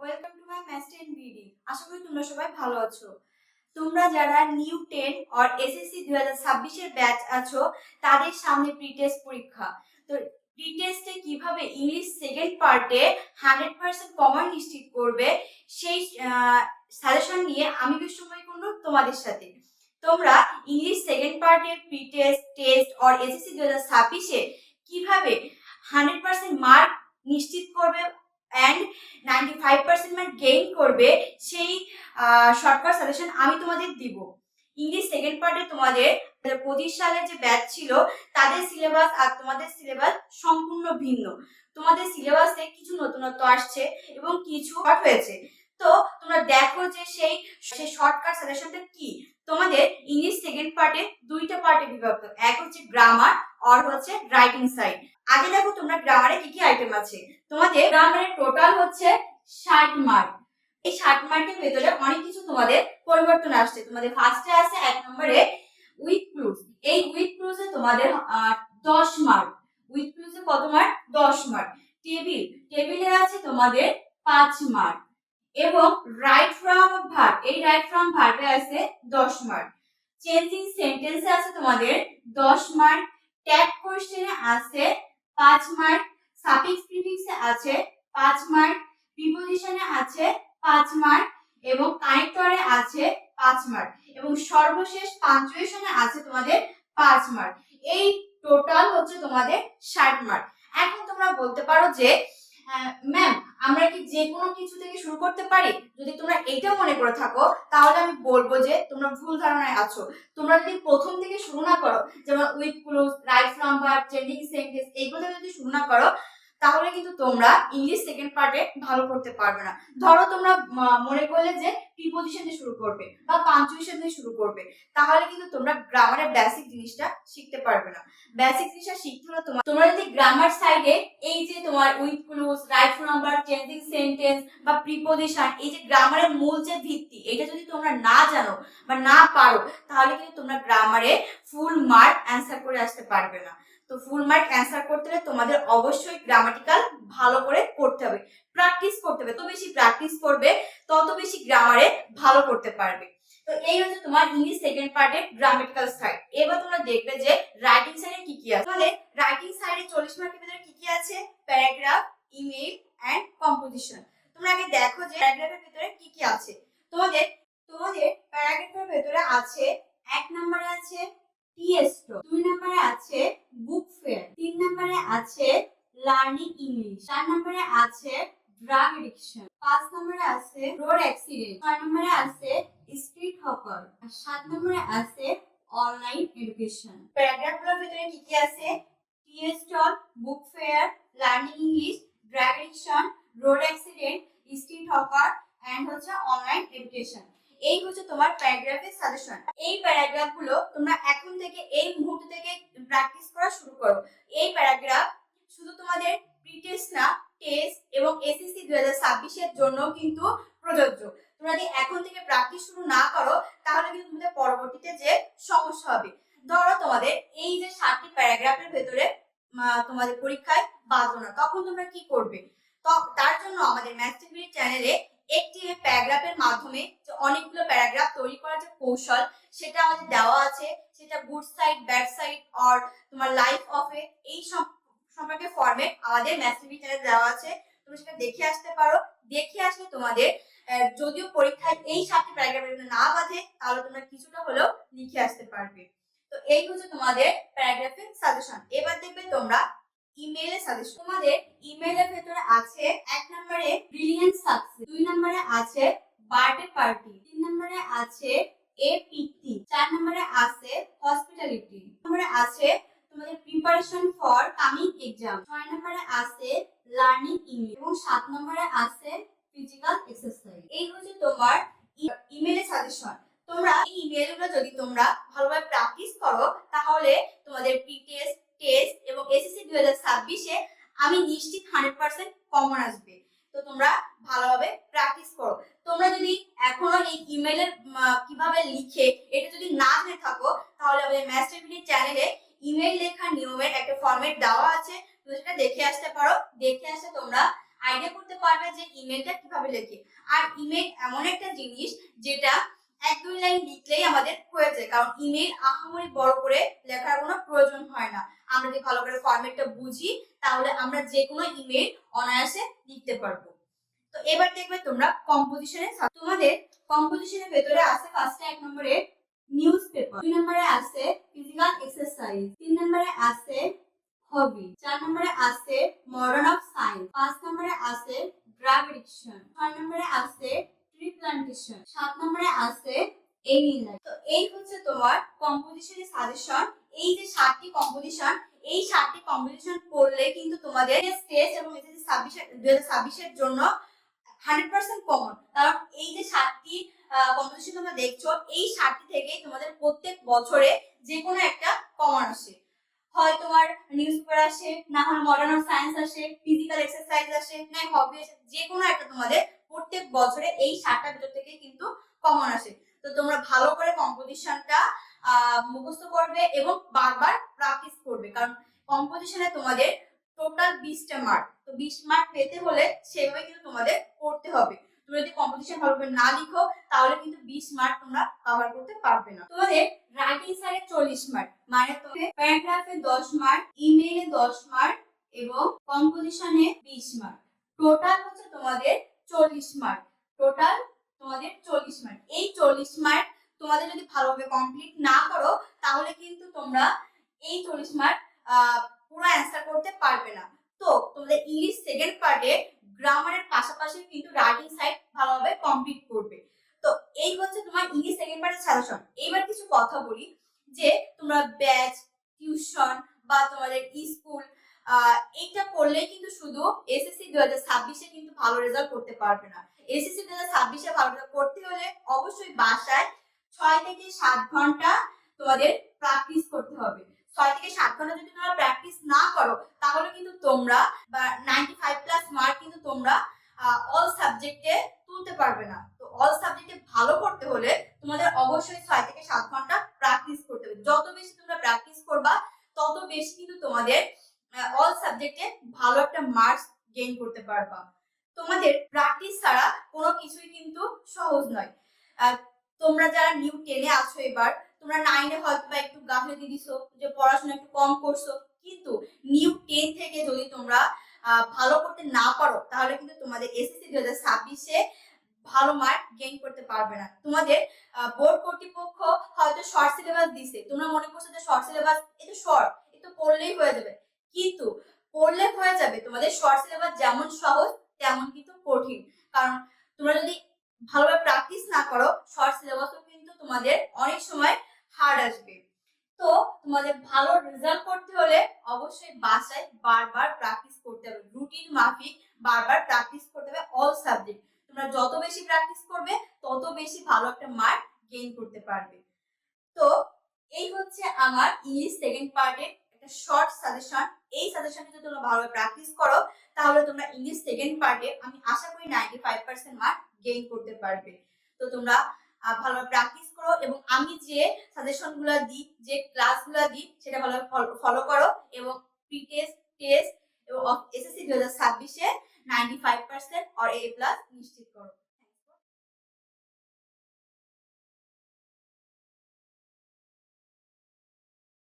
Welcome to my master in BD আশা করি তোমরা সবাই ভালো আছো। তোমরা যারা নিউ টেন অর এসএসসি দুই হাজার ছাব্বিশের ব্যাচ আছো, তাদের সামনে প্রি টেস্ট পরীক্ষা। তো প্রি টেস্টে কীভাবে ইংলিশ সেকেন্ড পার্টে হান্ড্রেড পার্সেন্ট কমন নিশ্চিত করবে, সেই সাজেশন নিয়ে আমি বিশ্বময় করব তোমাদের সাথে। তোমরা ইংলিশ সেকেন্ড পার্টের প্রি টেস্ট অর এসএসসি দুই হাজার ছাব্বিশে কীভাবে হান্ড্রেড পার্সেন্ট মার্ক নিশ্চিত করবে and ninety five percent mark gain করবে সেই শর্টকাট সাজেশন আমি তোমাদের দিব। ইংলিশ সেকেন্ড পার্টে তোমাদের পঁচিশ সালে যে ব্যাচ ছিল, তাদের সিলেবাস আর তোমাদের সিলেবাস সম্পূর্ণ ভিন্ন। তোমাদের সিলেবাসে কিছু নতুনত্ব আসছে এবং কিছু হয়েছে। তো তোমরা দেখো যে সেই সেই শর্টকাট সাজেশনটা কি? তোমাদের ইংলিশ সেকেন্ড পার্টে দুইটা পার্টে বিভক্ত। এক হচ্ছে গ্রামার আর হচ্ছে রাইটিং সাইড আগে দেখো তোমরা গ্রামারে কি কি আইটেম আছে। তোমাদের গ্রামারের টোটাল হচ্ছে ষাট মার্ক এই ষাট মার্কের ভেতরে অনেক কিছু তোমাদের পরিবর্তন আসছে। তোমাদের ফার্স্টে আছে এক নম্বরে উইথ ক্লুজ এই উইথ ক্লুজে তোমাদের দশ মার্ক উইথ ক্লুজে কত মার্ক দশ মার্ক টেবিল টেবিলে আছে তোমাদের পাঁচ মার্ক এবং রাইট ফ্রম ভার্ব এই রাইট ফ্রম ভার্বে আছে দশ মার্ক চেঞ্জিং সেন্টেন্সে আছে তোমাদের দশ মার্ক ট্যাগ কোশ্চেনে আছে পাঁচ মার্ক সাফিক্স প্রিফিক্সে আছে পাঁচ মার্ক প্রিপোজিশনে আছে পাঁচ মার্ক এবং কানেক্টরে আছে পাঁচ মার্ক এবং সর্বশেষ পাঞ্চুয়েশনে আছে তোমাদের পাঁচ মার্ক এই টোটাল হচ্ছে তোমাদের ষাট মার্ক এখন তোমরা বলতে পারো যে ম্যাম আমরা কি যে কোনো কিছু থেকে শুরু করতে পারি? যদি তোমরা এইটা মনে করে থাকো, তাহলে আমি বলব যে তোমরা ভুল ধারণায় আছো। তোমরা যদি প্রথম থেকে শুরু না করো, যেমন with cloze right number changing sentence এইগুলো যদি শুরু না করো তাহলে কিন্তু তোমরা ইংলিশ সেকেন্ড পার্টে ভালো করতে পারবে না। ধরো তোমরা মনে করলে যে প্রিপোজিশন দিয়ে শুরু করবে বা পাঞ্চুয়েশন দিয়ে শুরু করবে, তাহলে কিন্তু তোমরা গ্রামারের বেসিক জিনিসটা শিখতে পারবে না। বেসিক জিনিসটা শিখতে হলে তোমার তোমরা যদি গ্রামার সাইডে এই যে তোমার with cloze right verb changing sentence বা প্রিপোজিশন এই যে গ্রামারের মূল যে ভিত্তি, এটা যদি তোমরা না জানো বা না পারো, তাহলে কিন্তু তোমরা গ্রামারে ফুল মার্ক অ্যান্সার করে আসতে পারবে না। তো ফুল মার্ক অ্যান্সার করতে হলে তোমাদের অবশ্যই গ্রামাটিক্যাল ভালো করে করতে হবে। প্র্যাকটিস করতে হবে। তো বেশি প্র্যাকটিস করবে, তত বেশি গ্রামারে ভালো করতে পারবে। তো এই হচ্ছে তোমার ইংলিশ সেকেন্ড পার্টের গ্রামাটিক্যাল সাইড এবার তোমরা দেখবে যে রাইটিং সাইডে কি কি আছে। তাহলে রাইটিং সাইডে চল্লিশ মার্কের ভিতরে কি কি আছে? প্যারাগ্রাফ ইমেল অ্যান্ড কম্পোজিশন তোমরা আগে দেখো যে প্যারাগ্রাফের ভিতরে কি কি আছে। তোমাদের তোমাদের প্যারাগ্রাফের ভিতরে আছে, এক নম্বরে আছে টিএস্টো দুই নম্বরে আছে বুক ফেয়ার তিন নম্বরে আছে লার্নিং ইংলিশ চার নম্বরে আছে ড্রাগ এডিকশন পাঁচ নম্বরে আছে রোড অ্যাক্সিডেন্ট ছয় নম্বরে আছে স্ট্রিট হকার আর সাত নম্বরে আছে অনলাইন এডুকেশন প্যারাগ্রাফগুলোর ভিতরে কি কি আছে? Tea stall book fair learning English drug addiction road accident street hawker and হচ্ছে অনলাইন এডুকেশন এই হচ্ছে তোমার প্যারাগ্রাফের সাজেশন এই প্যারাগ্রাফগুলো তোমরা এখন থেকে, এই মুহূর্ত থেকে প্র্যাকটিস করা শুরু করো। এই প্যারাগ্রাফ শুধু তোমাদের প্রি টেস্ট না টেস্ট এবং এসএসসি দুই হাজার ছাব্বিশের জন্য কিন্তু প্রযোজ্য। তোমরা যদি এখন থেকে প্র্যাকটিস শুরু না করো, তাহলে কিন্তু তোমাদের পরবর্তীতে যে সমস্যা হবে। ধরো তোমাদের এই যে সাতটি প্যারাগ্রাফের ভেতরে তোমাদের পরীক্ষায় বাঁধো না তখন তোমরা কি করবে? তার জন্য আমাদের ম্যাথ ম্যাথটিভিটি চ্যানেলে একটি প্যারাগ্রাফের মাধ্যমে যে অনেকগুলো প্যারাগ্রাফ তৈরি করার যে কৌশল, সেটা আমাদের দেওয়া আছে। সেটা good side bad side or তোমার লাইফ অফে এই সম- সম্পর্কে ফরম্যাট আমাদের চ্যানেলে দেওয়া আছে। তুমি সেটা দেখে আসতে পারো। দেখে আসলে তোমাদের যদিও পরীক্ষায় এই সাতটি প্যারাগ্রাফের না বাঁধে, তাহলে তোমরা কিছুটা হলেও লিখে আসতে পারবে। তো এই হচ্ছে তোমাদের প্যারাগ্রাফের সাজেশন এবার দেখবে তোমরা ইমেইলের সাজেশন তোমাদের ইমেইলের ভেতরে আছে এক নম্বরে ব্রিলিয়ান্ট সাকসেস দুই নম্বরে আছে বার্থডে পার্টি তিন নম্বরে আছে এ পিটি চার নম্বরে আছে হসপিটালিটি নম্বরে আছে তোমাদের প্রিপারেশন ফর কামিং এক্সাম ছয় নম্বরে আছে লার্নিং ইংলিশ এবং সাত নম্বরে আছে ফিজিক্যাল এক্সারসাইজ এই হচ্ছে তোমার ইমেইলের সাজেশন তোমরা এই ইমেলগুলো যদি তোমরা ভালোভাবে প্র্যাকটিস করো, তাহলে তোমাদের প্রি টেস্ট এবং এসএসসি দুই হাজার ছাব্বিশে আমি নিশ্চিত হান্ড্রেড পার্সেন্ট কমন আসবে। তো তোমরা ভালোভাবে প্র্যাকটিস করো। তোমরা যদি এখনও এই ইমেলের কীভাবে লিখে এটা যদি না জেনে থাকো, তাহলে আমাদের ভিডি চ্যানেলে ইমেল লেখার নিয়মের একটা ফরম্যাট দেওয়া আছে। তুমি সেটা দেখে আসতে পারো। দেখে আসলে তোমরা আইডিয়া করতে পারবে যে ইমেলটা কীভাবে লেখে। আর ইমেল এমন একটা জিনিস যেটা এক দুই লাইন লিখলেই আমাদের হয়ে যায়, কারণ ইমেল আহামরি বড় করে লেখার কোনো প্রয়োজন হয় না। আমরা যদি ভালো করে ফরম্যাটটা বুঝি, তাহলে আমরা যে কোনো ইমেল অনায়াসে লিখতে পারব। তো এবার দেখবে তোমরা কম্পোজিশনে তোমাদের কম্পোজিশনের ভেতরে আছে ফার্স্টে এক নম্বরে নিউজ পেপার দুই নম্বরে আছে ফিজিক্যাল এক্সারসাইজ তিন নম্বরে আছে হবি চার নম্বরে আছে মডার্ন অফ সায়েন্স পাঁচ নম্বরে আছে ড্রাগ এডিকশন ছয় নম্বরে আছে ট্রি সাত নম্বরে আছে লাইফ তো এই হচ্ছে তোমার কম্পোজিশনের সাজেশন এই যে সাতটি কম্পোজিশন এই সাতটি কম্পোজিশন পড়লে কিন্তু তোমাদের স্টেজ এবং এসএসসি ছাব্বিশের দুই জন্য হান্ড্রেড পার্সেন্ট কমন কারণ এই যে সাতটি কম্পোজিশন তোমরা দেখছ, এই সাতটি থেকেই তোমাদের প্রত্যেক বছরে যে কোনো একটা কমন আসে। হয় তোমার নিউজ পেপার আসে, না হলে মডার্ন অফ সায়েন্স আসে ফিজিক্যাল এক্সারসাইজ আসে, না হবি আসে যে কোনো একটা তোমাদের প্রত্যেক বছরে এই সাতটার ভিতর থেকে কিন্তু কমন আসে। তো তোমরা ভালো করে কম্পোজিশনটা মুখস্থ করবে এবং বারবার প্র্যাকটিস করবে। কারণ কম্পোজিশনে তোমাদের টোটাল বিশটা মার্ক তো বিশ মার্ক পেতে হলে সেভাবে কিন্তু তোমাদের করতে হবে। তুমি যদি কম্পোজিশন ভালোভাবে না লিখো, তাহলে কিন্তু বিশ মার্ক তোমরা কভার করতে পারবে না। তোমাদের রাইটিং সাইডে চল্লিশ মার্ক মানে তোমাদের প্যারাগ্রাফে দশ মার্ক ইমেইলে দশ মার্ক এবং কম্পোজিশনে বিশ মার্ক টোটাল হচ্ছে তোমাদের চল্লিশ মার্ক টোটাল তোমাদের চল্লিশ মার্ক এই চল্লিশ মার্ক তোমাদের যদি ভালোভাবে কমপ্লিট না করো, তাহলে কিন্তু তোমরা এই চল্লিশ মার্ক পুরো অ্যান্সার করতে পারবে না। তো তোমাদের ইংলিশ সেকেন্ড পার্টে গ্রামারের পাশাপাশি কিন্তু রাইটিং সাইড ভালোভাবে কমপ্লিট করবে। তো এই হচ্ছে তোমার ইংলিশ সেকেন্ড পার্টের সাজেশন এইবার কিছু কথা বলি, যে তোমরা ব্যাচ টিউশন বা তোমাদের স্কুল এইটা করলেই কিন্তু শুধু এসএসসি দু হাজার ছাব্বিশে কিন্তু ভালো রেজাল্ট করতে পারবে না। এসএসসি দু হাজার ছাব্বিশে ভালো রেজাল্ট করতে হলে অবশ্যই বাসায় ছয় থেকে সাত ঘণ্টা তোমাদের প্র্যাকটিস করতে হবে। ছয় থেকে সাত ঘণ্টা যদি তোমরা প্র্যাকটিস না করো, তাহলে কিন্তু তোমরা বা নাইনটি ফাইভ প্লাস মার্ক কিন্তু তোমরা অল সাবজেক্টে তুলতে পারবে না তো অল সাবজেক্টে ভালো করতে হলে তোমাদের অবশ্যই ছয় থেকে সাত ঘণ্টা প্র্যাকটিস করতে হবে যত বেশি তোমরা প্র্যাকটিস করবা তত বেশি কিন্তু তোমাদের অল সাবজেক্টে ভালো একটা মার্কস গেইন করতে পারবা তোমাদের প্র্যাকটিস ছাড়া কোনো কিছুই কিন্তু সহজ নয়। তোমরা যারা নিউ টেনে আছো এবার, তোমরা নাইনে হয়তো বা একটু গাফিলতি দিছো, যে পড়াশোনা একটু কম করছ, কিন্তু নিউ টেন থেকে যদি তোমরা ভালো করতে না পারো, তাহলে কিন্তু তোমাদের এসএসসি দু হাজার ছাব্বিশে ভালো মার্ক গেইন করতে পারবে না। তোমাদের বোর্ড কর্তৃপক্ষ হয়তো শর্ট সিলেবাস দিছে। তোমরা মনে করছ যে শর্ট সিলেবাস এটা শর্ট এটা পড়লেই হয়ে যাবে। কিন্তু পড়লে হয়ে যাবে। তোমাদের শর্ট সিলেবাস যেমন সহজ, তেমন কিন্তু কঠিন। কারণ তোমরা যদি ভালোভাবে প্র্যাকটিস না করো শর্ট সিলেবাসও কিন্তু তোমাদের অনেক সময় হার্ড আসবে। তো তোমাদের ভালো রেজাল্ট করতে হলে অবশ্যই বাসায় বারবার প্র্যাকটিস করতে হবে। রুটিন মাফিক বারবার প্র্যাকটিস করতে হবে অল সাবজেক্ট তোমরা যত বেশি প্র্যাকটিস করবে, তত বেশি ভালো একটা মার্ক গেইন করতে পারবে। তো এই হচ্ছে আমার ইংলিশ সেকেন্ড পার্টের একটা শর্ট সাজেশন এই সাজেশন যদি তোমরা ভালোভাবে প্র্যাকটিস করো, তাহলে তোমরা ইংলিশ সেকেন্ড পার্টে আমি আশা করি ninety five percent mark gain করতে পারবে। তো তোমরা ভালোভাবে প্র্যাকটিস করো এবং আমি যে সাজেশনগুলো দিই, যে ক্লাসগুলো দিই, সেটা ভালোভাবে ফলো করো এবং প্রি টেস্ট টেস্ট এবং এসএসসি দু হাজার ছাব্বিশে নাইনটি ফাইভ পার্সেন্ট আর এ প্লাস নিশ্চিত করো।